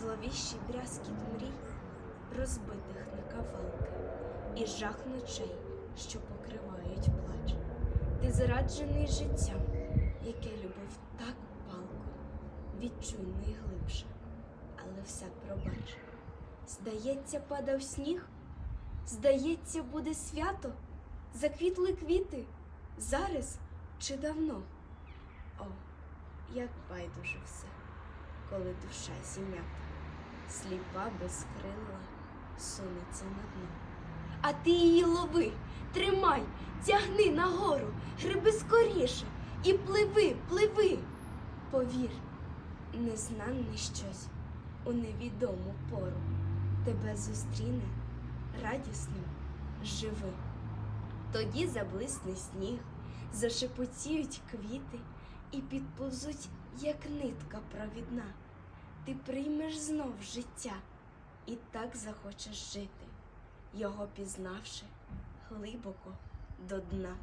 зловіщий брязкіт мрій, розбитих на кавалки, і жах ночей, що покривають плач. Ти зраджений життям, яке любив так палко, відчуй найглибше, але все пробач. Здається, падав сніг, здається, буде свято, заквітли квіти, зараз чи давно. О, як байдуже все, коли душа зім'ята, сліпа безкрила, сунеться на дно. А ти її лови, тримай, тягни нагору, гриби скоріше і пливи, пливи. Повір, незнанне щось у невідому пору тебе зустріне радісним живи. Тоді заблисне сніг, зашепотіють квіти і підповзуть, як нитка провідна. Ти приймеш знов життя і так захочеш жити, його пізнавши глибоко до дна.